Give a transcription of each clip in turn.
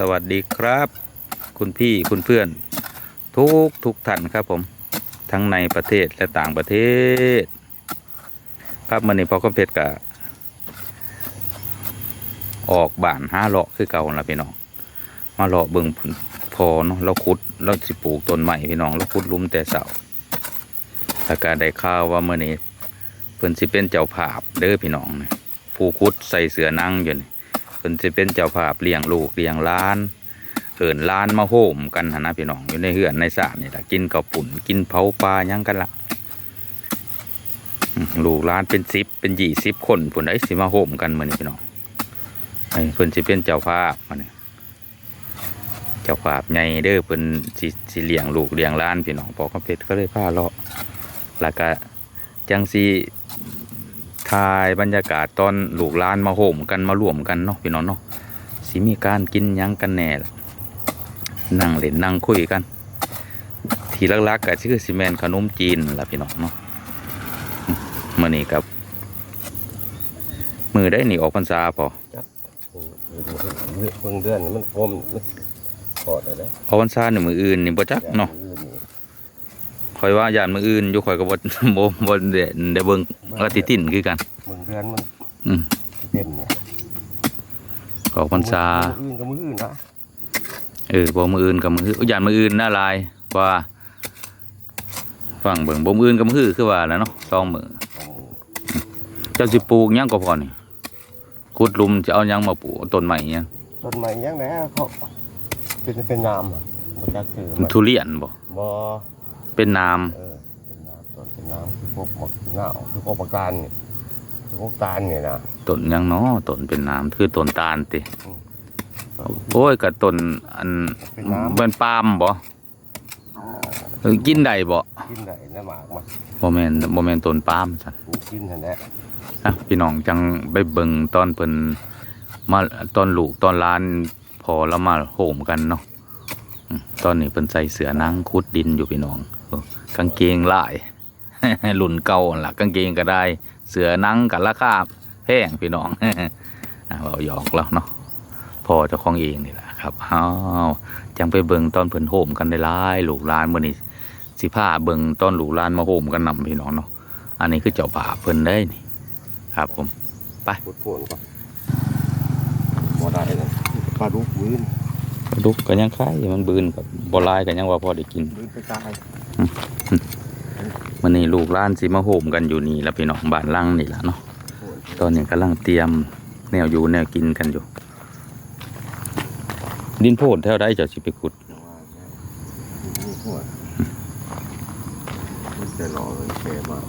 สวัสดีครับ คุณพี่คุณเพื่อน ทุกทุกท่านครับผม ทั้งในประเทศและต่างประเทศ ครับมันนี้พอคอมเพชรกะออกบ้านห้าเลาะคือเก่าละพี่น้องมาเลาะเบิ่งพอเนาะเราขุดเราสิปลูกต้นใหม่พี่น้องเราขุดลุ่มแต่เสาแล้วก็ได้ข่าวว่าเมื่อนี้เพิ่นสิเป็นเจ้าภาพเด้อพี่น้องนี่ผู้ขุดใส่เสือนั่งอยู่นี่เพิ่นสิเป็นเจ้าภาพเลี้ยงลูกเลี้ยงล้านเอิ้นล้านมาโฮมกันนะพี่น้องอยู่ในเฮือนในสระนี่ล่ะกินข้าวปุ่นกินเผาปลายังกันละลูกล้านเป็นสิบเป็นยี่สิบคนพุ่นไดสิมาโฮมกันมือนี้พี่น้องไอ้เพิ่นสิเป็นเจ้าภาพมาเนี่ยเจ้าภาพใหญ่เด้อเพิ่นสิสิเลี้ยงลูกเลี้ยงล้านพี่น้องปอกกระเพชรก็เลยพาเลาะแล้วก็จังสิ ถ่ายบรรยากาศตอนลูกหล้านมาโฮมกันมาร่วมกันเนาะพี่น้องเนาะสิมีการกินหยังกันแน่ล่ะนั่งเล่นนั่งคุยกัน ทีลักๆก็ชื่อซีเมนขนมจีนล่ะพี่น้องเนาะมื่อนี้ครับ มือได้หนีออกพรรษาพอเพิ่งเดือนนี่มันกลมพอดเลยนะออกพรรษาหนึ่งมืออื่นนี่บ่จักเนาะค อยว่าย่านมืออื่นอยู่คอยก็บ่บ่บ่ได้ได้เบิ่งอาทิตินคือกันเพิ่งเดือนมันอืมเต็มเนี่ยออกพรรษามืออื่นกับมืออื่นนะเออบ่มืออื่นกับมืออย่านมืออื่นน่าลายว่าฟังเบิ่งบ่มืออื่นกับมือคือว่าแหล้วเนาะสองมือเจ้าสิปลูกหยังก็พอนี่ขุดหลุมจะเอาหยังมาปลูกเอาต้นใหม่หยังต้นไม้ยังไงเขาเป็นเป็นน้ำอะมันจะคือเป็นทุเรียนบ่บ่ เป็นน้ำเออเป็นน้ำต้นเป็นน้ำคือพวกหมกเงาคือพวกประการนี่คือพวกตาลเนี่ยนะต้นหยังเนาะต้นเป็นน้ำคือต้นตาลติอืมโอ้ยก็ต้นอันเป็นน้ำเป็นปาล์มบ่เออกินได้บ่กินได้นะหมากมันบ่แม่นบ่แม่นต้นปาล์มซั่นปลูกกินทันแหละอะพี่น้องจังไปเบิ่งตอนเพิ่นมาตอนลูกตอนหล้านพอแล้วมาโหมกันเนาะอืมตอนนี้เพิ่นใส่เสื้อหนังคุดดินอยู่พี่น้องเออ กางเกงลายรุ่นเก่าหั่นล่ะกางเกงก็ได้ เสื้อหนังก็ราคาแพงพี่น้องอะเว้าหยอกแล้วเนาะพอเจ้าของเองนี่แหละครับอ้าวจังไปเบิ่งตอนเพิ่นโหมกันได้หลายลูกหลานมื้อนี้สิพาเบิ่งตอนลูกหลานมาโหมกันนํพี่น้องเนาะอันนี้คือเจ้าป่าเพิ่นได้นี่ ครับผมพูดโผล่ก่อนบ่ได้เลยปลาดุกมืนปลาดุกก็ยังคายอยู่มันบืนกับบลายก็ยังว่าพอได้กินมืนไปตาย มันนี่ลูกหล้านสิมาโหมกันอยู่นี่แล้วพี่น้องบ้านลังนี่แหละเนาะตอนนี้กำลังเตรียมแนวอยู่แนวกินกันอยู่ ดินโพดเท่าได้เจ้าสิไปขุดมันจะรอเลยแก่มาก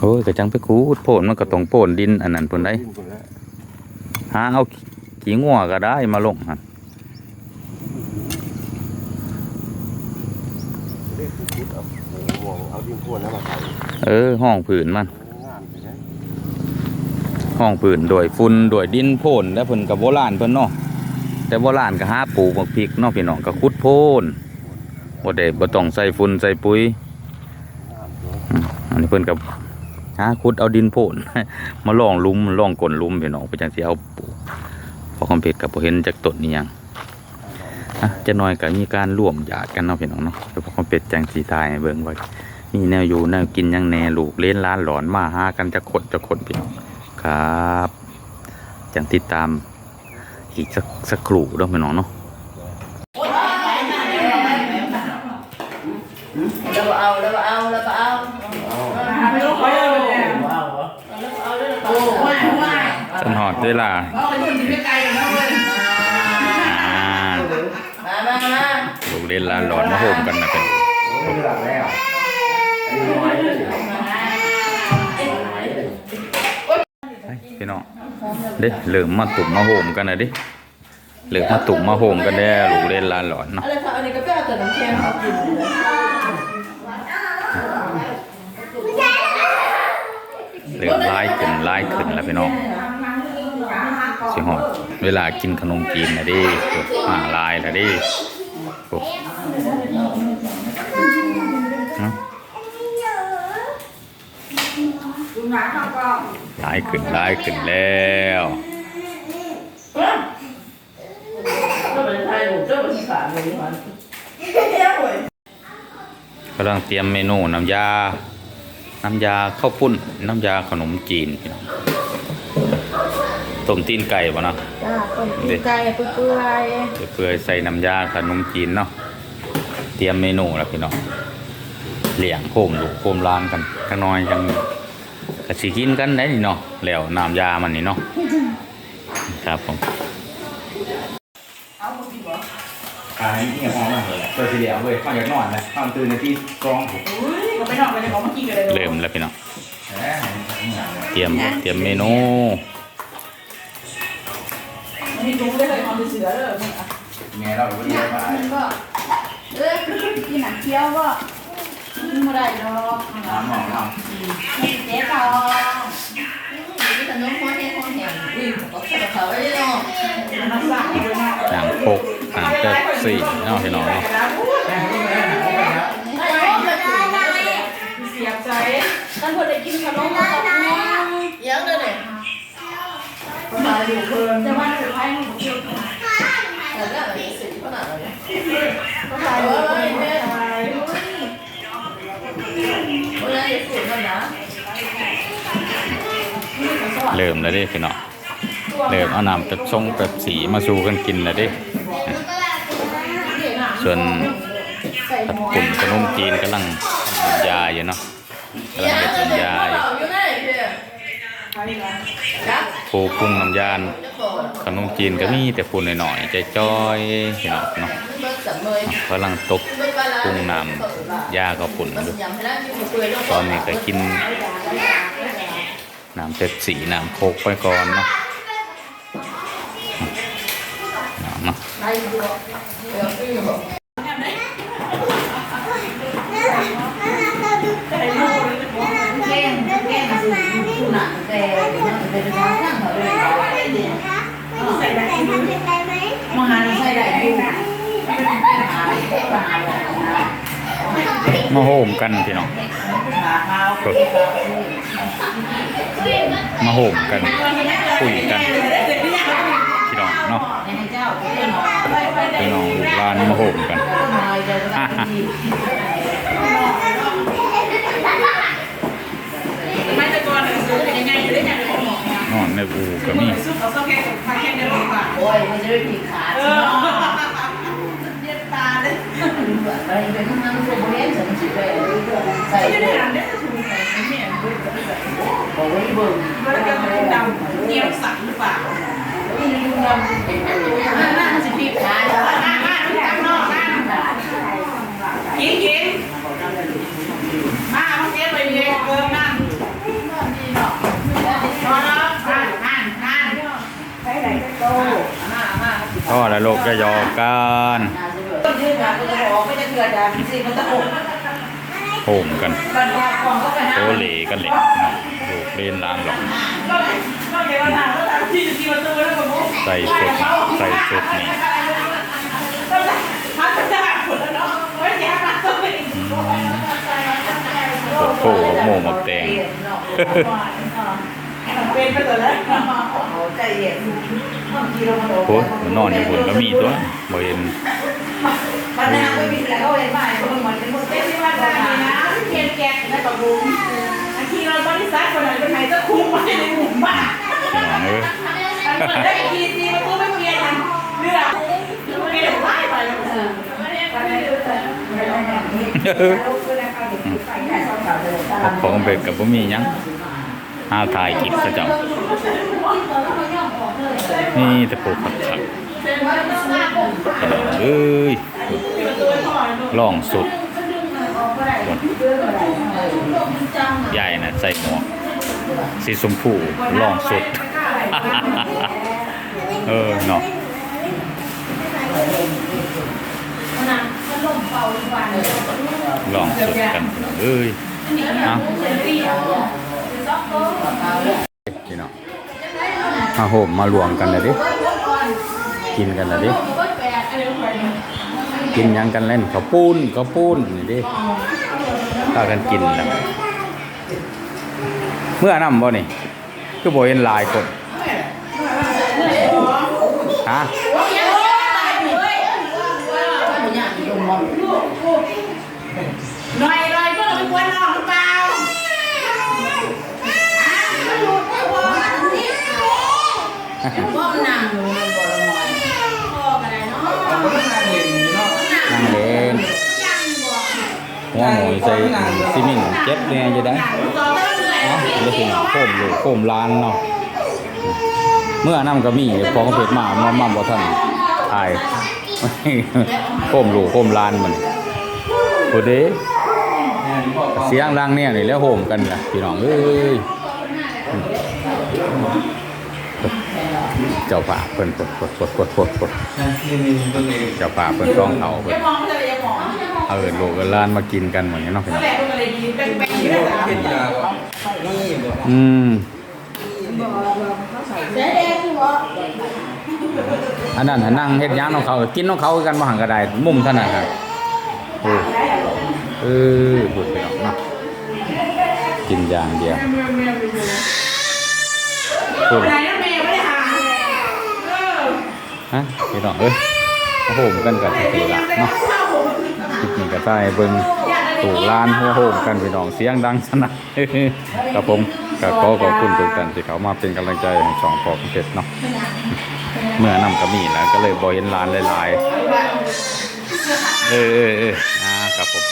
โอ้ยก็จังไปขุดโพดมันก็ต้องโพนดินอันนั้นเพิ่นได้ขึ้นคนแล้วหาเอาขี้งัวก็ได้มาลงหั่น เรียกพุดเอาเออมองเอาดินพวนแล้วมาใส่เออห้องผืนมัน งานไปไหนห้องผืนโดวยฝุ่นโดวยดินโพนแล้วเพิ่นกับโบราณเพิ่นเนาะแต่โบราณก็หาปลูกบักพริกเนาะพี่น้องก็ขุดโพนบ่ได้บ่ต้องใส่ฝุ่นใส่ปุ๋ยงานเยอะอืมอันนี้เพิ่นกับหาขุดเอาดินโพน มาล่องหลุมล่องก้นหลุมพี่น้องเพื่อจังสิเอาปลูกพอคอมเพชรกับบ่เห็นจากต้นนี่หยัง อะจะน้อยก็มีการร่วมญาติกันเนาะพี่น้องเนาะแล้วพอคอมเพชรจังสีทายเบิ่งไว้มีแนวอยู่แนวกินยังแน่ลูกเล่นล้านหลอนมาหากันจะขดจะขดพี่น้องครับจังติดตามอีกสักสักครู่เนาะพี่น้องเนาะแล้วก็เอาแล้วก็เอาเราเขาจะเป็นยังไงแล้วก็เอาแล้วก็โอ้เอาไม่ไม่สันหอดเวลา ลูกเล่นลานหลอนมาโฮมกันนะเป็นพี่น้องเด้เหลือมาตุ่มมาโฮมกันนะดิเหลือมาตุ่มมาโฮมกันแน่ลูกเล่นลานหลอนเนาะอันนี้ก็ไปเอาแต่น้ำแข็งมากินเหลือไลายขึ้นไลายขึ้นแล้วพี่น้อง สิหอดเวลากินขนมจีนนะดิมาลายนะดิโอ้เนาะลายขึ้นลายขึ้นแล้วเจ้าเป็นขาเลยมันเที่ยวเลยกำลังเตรียมเมนูน้ำยา น้ำยาข้าวปุ้น น้ำยาขนมจีนพี่น้อง ต้มตีนไก่ป่ะเนาะจ้าต้มตีนไก่เปื่อยเปื่อยๆใส่น้ำยาขนมจีนเนาะเตรียมเมนูแล้วพี่น้องเลี้ยงโคมลูกโคมร้านกันจังน้อยจังกะสิกินกันได้นี่เนาะแล้วน้ำยามันนี่เนาะครับผมเอาคนดีบ่อ่านี่เหี่ยพอมาเลยตัวสีเหลียวเว้ยข้าวอยากนอนนะข้าวตื่นในที่กองผมอุ้ยก็ไปนอกไปในของเมื่อกี้กันเลยเริ่มแล้วพี่น้องเตรียมเตรียมเมนู นี่รู้ได้เลยความเสือเลยไงเราก็เรียกว่ามันก็เอ้ยกินหนังเคี้ยวก็กินไม่ได้หรอกน้ำหอมน้เจ๊ทองนี่ขนมข้าวเหนียวาวเหนียวอุ้ยบอกส่เขาไว้เนาะน้ำสั่งเลยนะำน้ำโคกน้ำเป๊ปซี่เนาะพี่น้องเนาะไอ้โอ้ยมันไหมเสียใจท่านคนได้กินขนมมาสักน้อยยังเลยเนี่ยมาอยู่เพลิน แต่เรื่องอะไรสีขนาดอะไรก็ถ่ายเลยแม่ถ่ายโอ้ยสุดแล้วนะเริ่มแล้วเด้พี่น้องเริ่มเอาน้ำเป๊ปซงเป๊ปซี่มาสู่กันกินแล้วด้ส่วนผัดปุ่นขนมจีนกำลังทำยาอยู่เนาะกำลังเด็ดน้ำยาอยู่ โคปรุงน้ำยาจะบอกขนมจีนก็มีแต่ปุ่นหน่อยๆใจจ้อยพี่น้อเนาะเบิกำลังตกปรุงน้ำยากับปุ่นอยู่ตอนนี้ก็กินน้ำเป๊ปซี่น้ำโคกไปก่อนเนาะเนาะ ได้ดูเดี๋ยวพี่บอก แกงแกงคือผู้หนักแต่เป็นทางข้างเขาเลย ใส่ ได้มหาใช่ได้อยู่ไม่เป็นปัญหาปัญหาแบบนะมาโฮมกันพี่น้องมาโฮมกันคุยกันพี่น้องเนาะพี่น้องลูกหลานมาโฮมกัน ต้นไม้จะได้ดี ไม่แต่ก่อนซื้อเป็นยังไงอยู่ได้ยังไม่หมดนะ นอน ในอูก็มีซุปเอาซอกแกงผักแกงเดียวกันโอ้ยมันจะได้ผิดขาเอใช่อไหมเย็นตาเลยอะไรเป็นทั้งนั้นตัวเลี้ยงฉันสิไปใส่ไม่เลได้ยทำได้ถูกใส่ไม่เห็นด้วยบอกว่าเบิ่งมันก็ดำเกี่ยวสันหรือเปล่านี่ยุ่งยำนั่นนั่นสิผิดขาแล้ว น้ำมาน้ำนอกน้ำกินกินมาเขาเก็บไปเลี้ยงเกินน้ำพอแล้วนั่นนั่นนั่น ก็แล้วโลกจะยอกันต้นยืนมาก็จะบอกไม่จะเกิดอะสิมันจะอกโฮมกันบันยาของก็ไปหาโตเลกันเลยลูกเล่นล้านหลอกก็ก็เรียวเราถามว่าที่จะกินประตูแล้วก็มุกใส่ชุดใส่ชุดนี้โอ้โหโมหมกแดงเป็นไปตัวแล้วใจเย็น บางทีเรามาโดนโอ้ยนอนอยู่บนก็มีตัวบ่เห็นปัญหาไม่มีแล้วก็เห็นไหมคนมันเป็นคนเป็นที่ว่าได้นะเพียนแกะและตะบุ้งบางทีเราบริษัทคนไหนเป็นไหนจะคุ้มไปในหมู่บ้านพี่น้องเอ้ยอันเปิดได้ทีทีมันก็ไม่เปลี่ยนเลือกเปลี่ยนไปไปแล้วของเบ็ดกับบ่มีหยัง หาถ่ายคลิปซะเจ้านี่แต่ปลูกผักผักพี่น้องเอ้ยลองสุดใหญ่น่ะใส่หมวกสีชมพูลองสุด เออเนาะลองสุดกันเอ้ยเอา พี่น้องมาโหมมารวมกันเลยดิ กินกันเลยดิ กินยังกันเล่นข้าวปุ้นข้าวปุ้นนี่ดิพากันกินแหล้วเมื่อนำบ่นี่ คือบ่เห็นหลายคนฮะ พ่อนั่งอยู่มันบ่ละมอยพ่อก็ได้เนาะนั่งเล่นหัวหมูใส่ซีเมินต์เจ็บเนี่ยจะได้เนาะเดี๋ยวถึงโคมอยู่โคมลานเนาะเมื่อน้ำก็มีพอเขาเผ็ดมามามาบ่ทันถ่ายโคมลูโคมลานมันโอเดเสียงดังเนี่ยนี่แล้วโหมกันล่ะพี่น้องเอ้ย เจ้าป่าเพิ่นปดปดปดปดปดปดเจ้าป่าเพิ่นร้องเอาเพิ่อย่านมองจะเลยอย่ามองเอาเอิ้นลูกเอิ้นหลานมากินกันเหมือนนี้เนาะพี่น้องแม่ก็เลยกินแป้งๆนี่แหละอืมเจ๊เองที่ว่าอันนั้นน่ะนั่งเฮ็ดหยังของเขา กินของเขากันบ่หังก็ได้มุมเท่านั้นครับเออเออพูดไปออกเนาะกินอย่างเดียวพูด ไหนนะแม่ไม่ได้หาเออ ฮะพี่น้องเอ้ยมาโหมกันกับทีละเนาะคลิปนี้ก็ได้เบิ่งตู่ลานหัวโหมกันพี่น้องเสียงดังสนั่นครับผมก็ขอขอบคุณทุกท่านที่เขามาเป็นกำลังใจให้ช่องพอเพชรเนาะเมื่อนำก็มีแล้วก็เลยบ่เห็นลานหลายๆเออเออเอออ่าครับผม